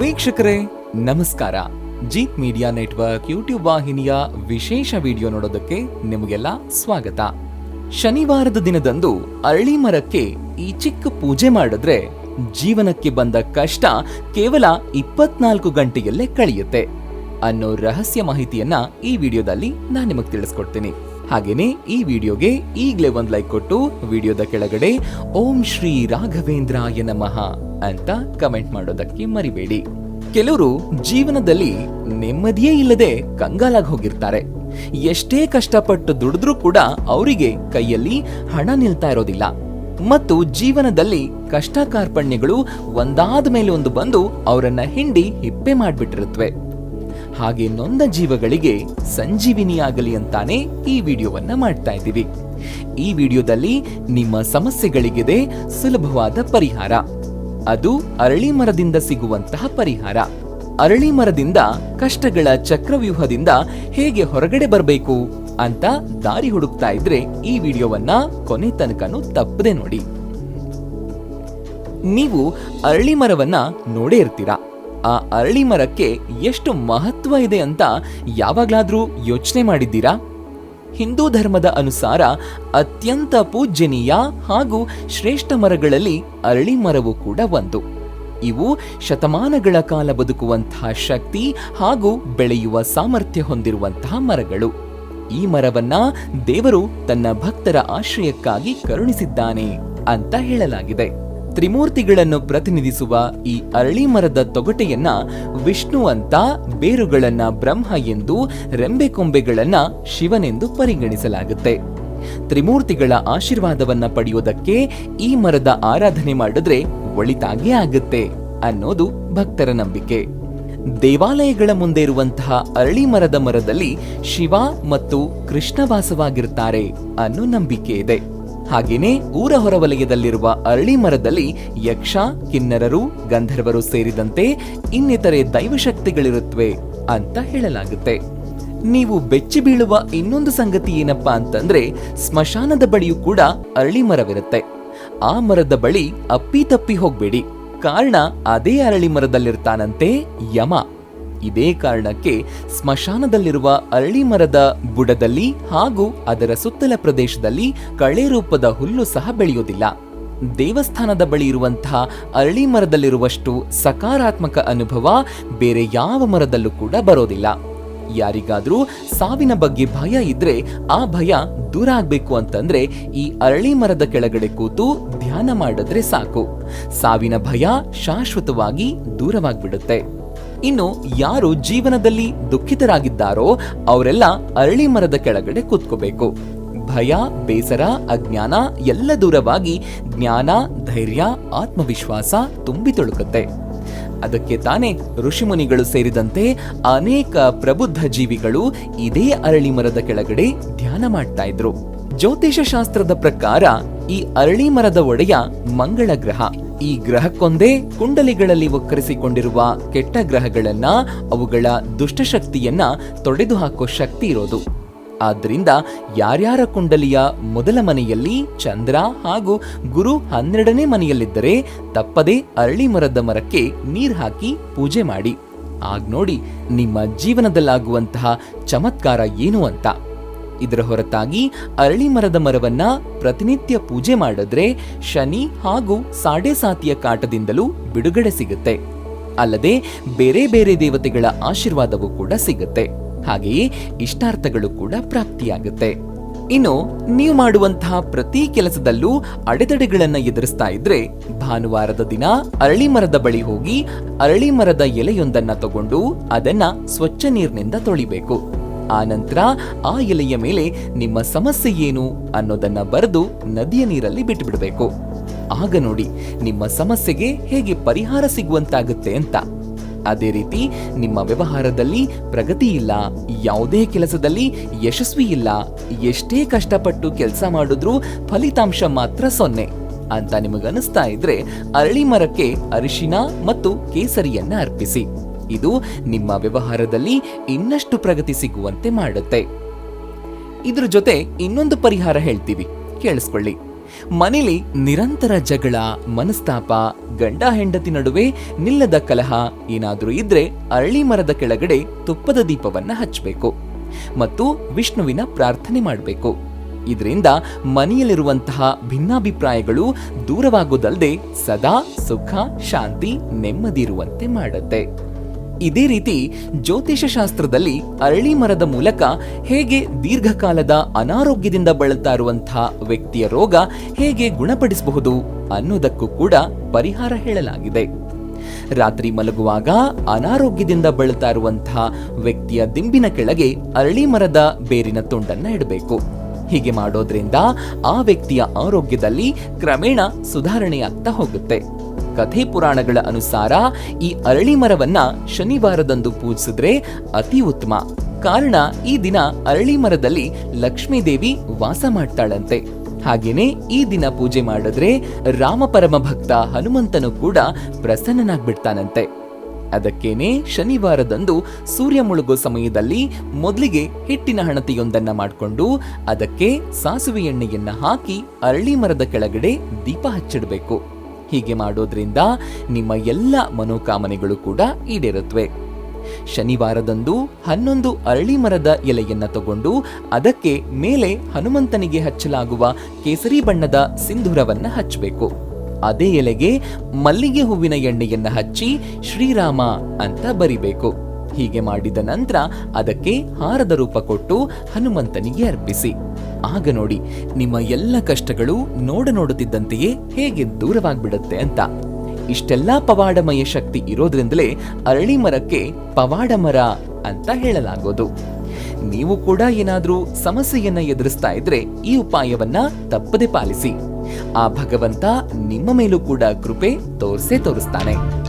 ವೀಕ್ಷಕರೇ, ನಮಸ್ಕಾರ. Jeet media network YouTube ವಾಹಿನಿಯ ವಿಶೇಷ ವಿಡಿಯೋ ನೋಡೋದಕ್ಕೆ ನಿಮಗೆಲ್ಲ ಸ್ವಾಗತ. ಶನಿವಾರದ ದಿನದಂದು ಅರಳಿ ಮರಕ್ಕೆ ಈ ಚಿಕ್ಕ ಪೂಜೆ ಮಾಡಿದ್ರೆ ಜೀವನಕ್ಕೆ ಬಂದ ಕಷ್ಟ ಕೇವಲ ಇಪ್ಪತ್ನಾಲ್ಕು ಗಂಟೆಯಲ್ಲೇ ಕಳೆಯುತ್ತೆ ಅನ್ನೋ ರಹಸ್ಯ ಮಾಹಿತಿಯನ್ನ ಈ ವಿಡಿಯೋದಲ್ಲಿ ನಾನು ನಿಮಗೆ ತಿಳಿಸ್ಕೊಡ್ತೀನಿ. ಹಾಗೇನೆ ಈ ವಿಡಿಯೋಗೆ ಈಗಲೇ ಒಂದ್ ಲೈಕ್ ಕೊಟ್ಟು ವಿಡಿಯೋದ ಕೆಳಗಡೆ ಓಂ ಶ್ರೀ ರಾಘವೇಂದ್ರಾಯ ನಮಃ ಅಂತ ಕಮೆಂಟ್ ಮಾಡೋದಕ್ಕೆ ಮರಿಬೇಡಿ. ಕೆಲವರು ಜೀವನದಲ್ಲಿ ನೆಮ್ಮದಿಯೇ ಇಲ್ಲದೆ ಕಂಗಾಲಾಗಿ ಹೋಗಿರ್ತಾರೆ. ಎಷ್ಟೇ ಕಷ್ಟಪಟ್ಟು ದುಡಿದ್ರೂ ಕೂಡ ಅವರಿಗೆ ಕೈಯಲ್ಲಿ ಹಣ ನಿಲ್ತಾ ಇರೋದಿಲ್ಲ. ಮತ್ತು ಜೀವನದಲ್ಲಿ ಕಷ್ಟ ಕಾರ್ಪಣ್ಯಗಳು ಒಂದಾದ ಮೇಲೆ ಒಂದು ಬಂದು ಅವರನ್ನ ಹಿಂಡಿ ಹಿಪ್ಪೆ ಮಾಡ್ಬಿಟ್ಟಿರುತ್ತವೆ ಹಾಗೆ ನೊಂದ ಜೀವಗಳಿಗೆ ಸಂಜೀವಿನಿಯಾಗಲಿ ಅಂತಾನೆ ಈ ವಿಡಿಯೋವನ್ನ ಮಾಡ್ತಾ ಇದ್ದೀವಿ. ಈ ವಿಡಿಯೋದಲ್ಲಿ ನಿಮ್ಮ ಸಮಸ್ಯೆಗಳಿಗಿದೆ, ಸುಲಭವಾದ ಪರಿಹಾರ. ಅದು ಅರಳಿ ಮರದಿಂದ ಸಿಗುವಂತಹ ಪರಿಹಾರ. ಅರಳಿ ಮರದಿಂದ ಕಷ್ಟಗಳ ಚಕ್ರವ್ಯೂಹದಿಂದ ಹೇಗೆ ಹೊರಗಡೆ ಬರಬೇಕು ಅಂತ ದಾರಿ ಹುಡುಕ್ತಾ ಇದ್ರೆ ಈ ವಿಡಿಯೋವನ್ನ ಕೊನೆ ತನಕನೂ ತಪ್ಪದೆ ನೋಡಿ. ನೀವು ಅರಳಿ ಮರವನ್ನ ನೋಡೇ ಇರ್ತೀರಾ? ಆ ಅರಳಿ ಮರಕ್ಕೆ ಎಷ್ಟು ಮಹತ್ವ ಇದೆ ಅಂತ ಯಾವಾಗಲಾದರೂ ಯೋಚನೆ ಮಾಡಿದ್ದೀರಾ? ಹಿಂದೂ ಧರ್ಮದ ಅನುಸಾರ ಅತ್ಯಂತ ಪೂಜ್ಯನೀಯ ಹಾಗೂ ಶ್ರೇಷ್ಠ ಮರಗಳಲ್ಲಿ ಅರಳಿ ಮರವು ಕೂಡ ಒಂದು. ಇವು ಶತಮಾನಗಳ ಕಾಲ ಬದುಕುವಂತಹ ಶಕ್ತಿ ಹಾಗೂ ಬೆಳೆಯುವ ಸಾಮರ್ಥ್ಯ ಹೊಂದಿರುವಂತಹ ಮರಗಳು. ಈ ಮರವನ್ನ ದೇವರು ತನ್ನ ಭಕ್ತರ ಆಶ್ರಯಕ್ಕಾಗಿ ಕರುಣಿಸಿದ್ದಾನೆ ಅಂತ ಹೇಳಲಾಗಿದೆ. ತ್ರಿಮೂರ್ತಿಗಳನ್ನು ಪ್ರತಿನಿಧಿಸುವ ಈ ಅರಳಿ ಮರದ ತೊಗಟೆಯನ್ನ ವಿಷ್ಣು ಅಂತ ಬೇರುಗಳನ್ನ ಬ್ರಹ್ಮ ಎಂದು ರೆಂಬೆಕೊಂಬೆಗಳನ್ನ ಶಿವನೆಂದು ಪರಿಗಣಿಸಲಾಗುತ್ತೆ. ತ್ರಿಮೂರ್ತಿಗಳ ಆಶೀರ್ವಾದವನ್ನ ಪಡೆಯುವುದಕ್ಕೆ ಈ ಮರದ ಆರಾಧನೆ ಮಾಡಿದ್ರೆ ಒಳಿತಾಗೇ ಆಗುತ್ತೆ ಅನ್ನೋದು ಭಕ್ತರ ನಂಬಿಕೆ. ದೇವಾಲಯಗಳ ಮುಂದೆ ಇರುವಂತಹ ಅರಳಿ ಮರದ ಮರದಲ್ಲಿ ಶಿವ ಮತ್ತು ಕೃಷ್ಣ ವಾಸವಾಗಿರ್ತಾರೆ ಅನ್ನೋ ನಂಬಿಕೆ ಇದೆ. ಹಾಗೇನೆ ಊರ ಹೊರವಲಯದಲ್ಲಿರುವ ಅರಳಿ ಮರದಲ್ಲಿ ಯಕ್ಷ, ಕಿನ್ನರರು, ಗಂಧರ್ವರು ಸೇರಿದಂತೆ ಇನ್ನಿತರೆ ದೈವಶಕ್ತಿಗಳಿರುತ್ತವೆ ಅಂತ ಹೇಳಲಾಗುತ್ತೆ. ನೀವು ಬೆಚ್ಚಿ ಬೀಳುವ ಇನ್ನೊಂದು ಸಂಗತಿ ಏನಪ್ಪಾ ಅಂತಂದ್ರೆ ಸ್ಮಶಾನದ ಬಳಿಯೂ ಕೂಡ ಅರಳಿ ಮರವಿರುತ್ತೆ. ಆ ಮರದ ಬಳಿ ಅಪ್ಪಿ ತಪ್ಪಿ ಹೋಗ್ಬೇಡಿ. ಕಾರಣ ಅದೇ ಅರಳಿ ಮರದಲ್ಲಿರ್ತಾನಂತೆ ಯಮ. ಇದೇ ಕಾರಣಕ್ಕೆ ಸ್ಮಶಾನದಲ್ಲಿರುವ ಅರಳಿ ಮರದ ಬುಡದಲ್ಲಿ ಹಾಗೂ ಅದರ ಸುತ್ತಲ ಪ್ರದೇಶದಲ್ಲಿ ಕಳೆ ರೂಪದ ಹುಲ್ಲು ಸಹ ಬೆಳೆಯುವುದಿಲ್ಲ. ದೇವಸ್ಥಾನದ ಬಳಿ ಇರುವಂತಹ ಅರಳಿ ಮರದಲ್ಲಿರುವಷ್ಟು ಸಕಾರಾತ್ಮಕ ಅನುಭವ ಬೇರೆ ಯಾವ ಮರದಲ್ಲೂ ಕೂಡ ಬರೋದಿಲ್ಲ. ಯಾರಿಗಾದರೂ ಸಾವಿನ ಬಗ್ಗೆ ಭಯ ಇದ್ರೆ ಆ ಭಯ ದೂರ ಆಗ್ಬೇಕು ಅಂತಂದ್ರೆ ಈ ಅರಳಿ ಮರದ ಕೆಳಗಡೆ ಕೂತು ಧ್ಯಾನ ಮಾಡಿದ್ರೆ ಸಾಕು. ಸಾವಿನ ಭಯ ಶಾಶ್ವತವಾಗಿ ದೂರವಾಗ್ಬಿಡುತ್ತೆ. ಇನ್ನು ಯಾರು ಜೀವನದಲ್ಲಿ ದುಃಖಿತರಾಗಿದ್ದಾರೋ ಅವರೆಲ್ಲ ಅರಳಿ ಮರದ ಕೆಳಗಡೆ ಕೂತ್ಕೋಬೇಕು. ಭಯ, ಬೇಸರ, ಅಜ್ಞಾನ ಎಲ್ಲ ದೂರವಾಗಿ ಜ್ಞಾನ, ಧೈರ್ಯ, ಆತ್ಮವಿಶ್ವಾಸ ತುಂಬಿ ತೊಳುಕುತ್ತೆ. ಅದಕ್ಕೆ ತಾನೇ ಋಷಿಮುನಿಗಳು ಸೇರಿದಂತೆ ಅನೇಕ ಪ್ರಬುದ್ಧ ಜೀವಿಗಳು ಇದೇ ಅರಳಿ ಮರದ ಕೆಳಗಡೆ ಧ್ಯಾನ ಮಾಡ್ತಾ ಇದ್ರು. ಜ್ಯೋತಿಷ ಶಾಸ್ತ್ರದ ಪ್ರಕಾರ ಈ ಅರಳಿ ಮರದ ಒಡೆಯ ಮಂಗಳ ಗ್ರಹ ಈ ಗ್ರಹಕ್ಕೊಂದೇ ಕುಂಡಲಿಗಳಲ್ಲಿ ಒಕ್ಕರಿಸಿಕೊಂಡಿರುವ ಕೆಟ್ಟ ಗ್ರಹಗಳನ್ನ, ಅವುಗಳ ದುಷ್ಟಶಕ್ತಿಯನ್ನ ತೊಡೆದು ಹಾಕೋ ಶಕ್ತಿ ಇರೋದು. ಆದ್ದರಿಂದ ಯಾರ್ಯಾರ ಕುಂಡಲಿಯ ಮೊದಲ ಮನೆಯಲ್ಲಿ ಚಂದ್ರ ಹಾಗೂ ಗುರು ಹನ್ನೆರಡನೇ ಮನೆಯಲ್ಲಿದ್ದರೆ ತಪ್ಪದೇ ಅರಳಿ ಮರದ ಮರಕ್ಕೆ ನೀರು ಹಾಕಿ ಪೂಜೆ ಮಾಡಿ. ಆಗ ನೋಡಿ ನಿಮ್ಮ ಜೀವನದಲ್ಲಾಗುವಂತಹ ಚಮತ್ಕಾರ ಏನು ಅಂತ. ಇದರ ಹೊರತಾಗಿ ಅರಳಿ ಮರದ ಮರವನ್ನ ಪ್ರತಿನಿತ್ಯ ಪೂಜೆ ಮಾಡಿದ್ರೆ ಶನಿ ಹಾಗೂ ಸಾಡೆ ಸಾತಿಯ ಕಾಟದಿಂದಲೂ ಬಿಡುಗಡೆ ಸಿಗುತ್ತೆ. ಅಲ್ಲದೆ ಬೇರೆ ಬೇರೆ ದೇವತೆಗಳ ಆಶೀರ್ವಾದವೂ ಕೂಡ ಸಿಗುತ್ತೆ. ಹಾಗೆಯೇ ಇಷ್ಟಾರ್ಥಗಳು ಕೂಡ ಪ್ರಾಪ್ತಿಯಾಗುತ್ತೆ. ಇನ್ನು ನೀವು ಮಾಡುವಂತಹ ಪ್ರತಿ ಕೆಲಸದಲ್ಲೂ ಅಡೆತಡೆಗಳನ್ನ ಎದುರಿಸ್ತಾ ಇದ್ರೆ ಭಾನುವಾರದ ದಿನ ಅರಳಿ ಮರದ ಬಳಿ ಹೋಗಿ ಅರಳಿ ಮರದ ಎಲೆಯೊಂದನ್ನ ತಗೊಂಡು ಅದನ್ನ ಸ್ವಚ್ಛ ನೀರಿನಿಂದ ತೊಳಿಬೇಕು. ಆ ನಂತರ ಆ ಎಲೆಯ ಮೇಲೆ ನಿಮ್ಮ ಸಮಸ್ಯೆ ಏನು ಅನ್ನೋದನ್ನ ಬರೆದು ನದಿಯ ನೀರಲ್ಲಿ ಬಿಟ್ಟು ಬಿಡಬೇಕು ಆಗ ನೋಡಿ, ನಿಮ್ಮ ಸಮಸ್ಯೆಗೆ ಹೇಗೆ ಪರಿಹಾರ ಸಿಗುವಂತಾಗುತ್ತೆ ಅಂತ. ಅದೇ ರೀತಿ, ನಿಮ್ಮ ವ್ಯವಹಾರದಲ್ಲಿ ಪ್ರಗತಿ ಇಲ್ಲ, ಯಾವುದೇ ಕೆಲಸದಲ್ಲಿ ಯಶಸ್ವಿ ಇಲ್ಲ, ಎಷ್ಟೇ ಕಷ್ಟಪಟ್ಟು ಕೆಲಸ ಮಾಡಿದ್ರೂ ಫಲಿತಾಂಶ ಮಾತ್ರ ಸೊನ್ನೆ ಅಂತ ನಿಮಗನಿಸ್ತಾ ಇದ್ರೆ ಅರಳಿ ಮರಕ್ಕೆ ಅರಿಶಿನ ಮತ್ತು ಕೇಸರಿಯನ್ನ ಅರ್ಪಿಸಿ. ಇದು ನಿಮ್ಮ ವ್ಯವಹಾರದಲ್ಲಿ ಇನ್ನಷ್ಟು ಪ್ರಗತಿ ಸಿಗುವಂತೆ ಮಾಡುತ್ತೆ. ಇದ್ರ ಜೊತೆ ಇನ್ನೊಂದು ಪರಿಹಾರ ಹೇಳ್ತೀವಿ. ಕೇಳಿಸ್ಕೊಳ್ಳಿ. ಮನೇಲಿ ನಿರಂತರ ಜಗಳ, ಮನಸ್ತಾಪ, ಗಂಡ ಹೆಂಡತಿ ನಡುವೆ ನಿಲ್ಲದ ಕಲಹ ಏನಾದರೂ ಇದ್ರೆ ಅರಳಿ ಮರದ ಕೆಳಗಡೆ ತುಪ್ಪದ ದೀಪವನ್ನ ಹಚ್ಚಬೇಕು ಮತ್ತು ವಿಷ್ಣುವಿನ ಪ್ರಾರ್ಥನೆ ಮಾಡಬೇಕು. ಇದರಿಂದ ಮನೆಯಲ್ಲಿರುವಂತಹ ಭಿನ್ನಾಭಿಪ್ರಾಯಗಳು ದೂರವಾಗುವುದಲ್ಲದೆ ಸದಾ ಸುಖ, ಶಾಂತಿ, ನೆಮ್ಮದಿ ಇರುವಂತೆ ಮಾಡುತ್ತೆ. ಇದೇ ರೀತಿ ಜ್ಯೋತಿಷ ಶಾಸ್ತ್ರದಲ್ಲಿ ಅರಳಿ ಮರದ ಮೂಲಕ ಹೇಗೆ ದೀರ್ಘಕಾಲದ ಅನಾರೋಗ್ಯದಿಂದ ಬಳಲ್ತಾ ಇರುವಂತಹ ವ್ಯಕ್ತಿಯ ರೋಗ ಹೇಗೆ ಗುಣಪಡಿಸಬಹುದು ಅನ್ನೋದಕ್ಕೂ ಕೂಡ ಪರಿಹಾರ ಹೇಳಲಾಗಿದೆ. ರಾತ್ರಿ ಮಲಗುವಾಗ ಅನಾರೋಗ್ಯದಿಂದ ಬಳಲ್ತಾ ಇರುವಂತಹ ವ್ಯಕ್ತಿಯ ದಿಂಬಿನ ಕೆಳಗೆ ಅರಳಿ ಮರದ ಬೇರಿನ ತುಂಡನ್ನ ಇಡಬೇಕು. ಹೀಗೆ ಮಾಡೋದ್ರಿಂದ ಆ ವ್ಯಕ್ತಿಯ ಆರೋಗ್ಯದಲ್ಲಿ ಕ್ರಮೇಣ ಸುಧಾರಣೆಯಾಗ್ತಾ ಹೋಗುತ್ತೆ. ಕಥೆ ಪುರಾಣಗಳ ಅನುಸಾರ ಈ ಅರಳಿ ಮರವನ್ನ ಶನಿವಾರದಂದು ಪೂಜಿಸಿದ್ರೆ ಅತಿ ಉತ್ತಮ. ಕಾರಣ ಈ ದಿನ ಅರಳಿ ಮರದಲ್ಲಿ ಲಕ್ಷ್ಮೀದೇವಿ ವಾಸ ಮಾಡ್ತಾಳಂತೆ. ಹಾಗೇನೆ ಈ ದಿನ ಪೂಜೆ ಮಾಡಿದ್ರೆ ರಾಮ ಪರಮ ಭಕ್ತ ಹನುಮಂತನು ಕೂಡ ಪ್ರಸನ್ನನಾಗ್ಬಿಡ್ತಾನಂತೆ. ಅದಕ್ಕೇನೆ ಶನಿವಾರದಂದು ಸೂರ್ಯ ಮುಳುಗೋ ಸಮಯದಲ್ಲಿ ಮೊದಲಿಗೆ ಹಿಟ್ಟಿನ ಹಣತೆಯೊಂದನ್ನ ಮಾಡಿಕೊಂಡು ಅದಕ್ಕೆ ಸಾಸುವೆ ಎಣ್ಣೆಯನ್ನ ಹಾಕಿ ಅರಳಿ ಮರದ ಕೆಳಗಡೆ ದೀಪ ಹಚ್ಚಿಡಬೇಕು. ಹೀಗೆ ಮಾಡೋದ್ರಿಂದ ನಿಮ್ಮ ಎಲ್ಲ ಮನೋಕಾಮನೆಗಳು ಕೂಡ ಈಡೇರುತ್ತವೆ. ಶನಿವಾರದಂದು ಹನ್ನೊಂದು ಅರಳಿ ಮರದ ಎಲೆಯನ್ನ ತಗೊಂಡು ಅದಕ್ಕೆ ಮೇಲೆ ಹನುಮಂತನಿಗೆ ಹಚ್ಚಲಾಗುವ ಕೇಸರಿ ಬಣ್ಣದ ಸಿಂಧೂರವನ್ನ ಹಚ್ಚಬೇಕು. ಅದೇ ಎಲೆಗೆ ಮಲ್ಲಿಗೆ ಹೂವಿನ ಎಣ್ಣೆಯನ್ನ ಹಚ್ಚಿ ಶ್ರೀರಾಮ ಅಂತ ಬರಿಬೇಕು. ಹೀಗೆ ಮಾಡಿದ ನಂತರ ಅದಕ್ಕೆ ಹಾರದ ರೂಪ ಕೊಟ್ಟು ಹನುಮಂತನಿಗೆ ಅರ್ಪಿಸಿ. ಆಗ ನೋಡಿ, ನಿಮ್ಮ ಎಲ್ಲ ಕಷ್ಟಗಳು ನೋಡ ನೋಡುತ್ತಿದ್ದಂತೆಯೇ ಹೇಗೆ ದೂರವಾಗ್ಬಿಡುತ್ತೆ ಅಂತ. ಇಷ್ಟೆಲ್ಲಾ ಪವಾಡಮಯ ಶಕ್ತಿ ಇರೋದ್ರಿಂದಲೇ ಅರಳಿ ಮರಕ್ಕೆ ಪವಾಡ ಮರ ಅಂತ ಹೇಳಲಾಗೋದು. ನೀವು ಕೂಡ ಏನಾದ್ರೂ ಸಮಸ್ಯೆಯನ್ನ ಎದುರಿಸ್ತಾ ಇದ್ರೆ ಈ ಉಪಾಯವನ್ನ ತಪ್ಪದೆ ಪಾಲಿಸಿ. ಆ ಭಗವಂತ ನಿಮ್ಮ ಮೇಲೂ ಕೂಡ ಕೃಪೆ ತೋರಿಸೇ ತೋರಿಸ್ತಾನೆ.